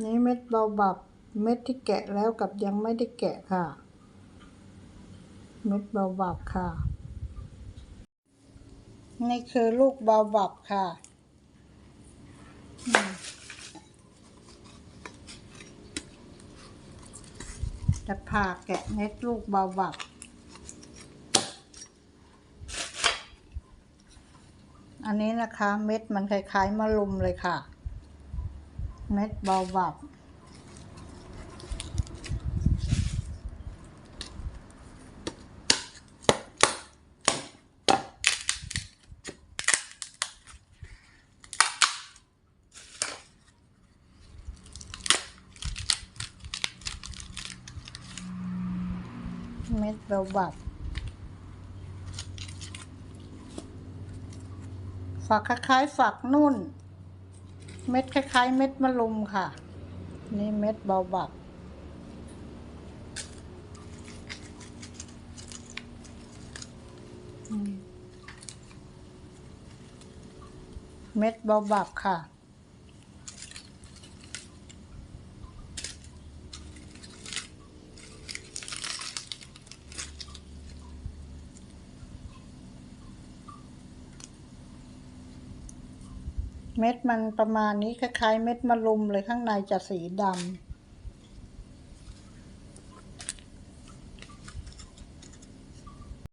นี่เม็ดเบาบับ เม็ดที่แกะแล้วกับยังไม่ได้แกะค่ะ เม็ดเบาบับค่ะ นี่คือลูกเบาบับค่ะจะผ่าแกะเม็ดลูกเบาบับอันนี้นะคะเม็ดมันคล้ายๆมะลุมเลยค่ะ เม็ดเบาบับเม็ดเบาบับฝักคล้ายๆฝักนุ่น เม็ดคล้ายๆ เม็ดมะลุมค่ะ นี่เม็ดเบาบัก เม็ดเบาบักค่ะ เม็ดมันประมาณนี้คล้ายๆ เม็ดมะลุมเลยข้างในจะสีดำ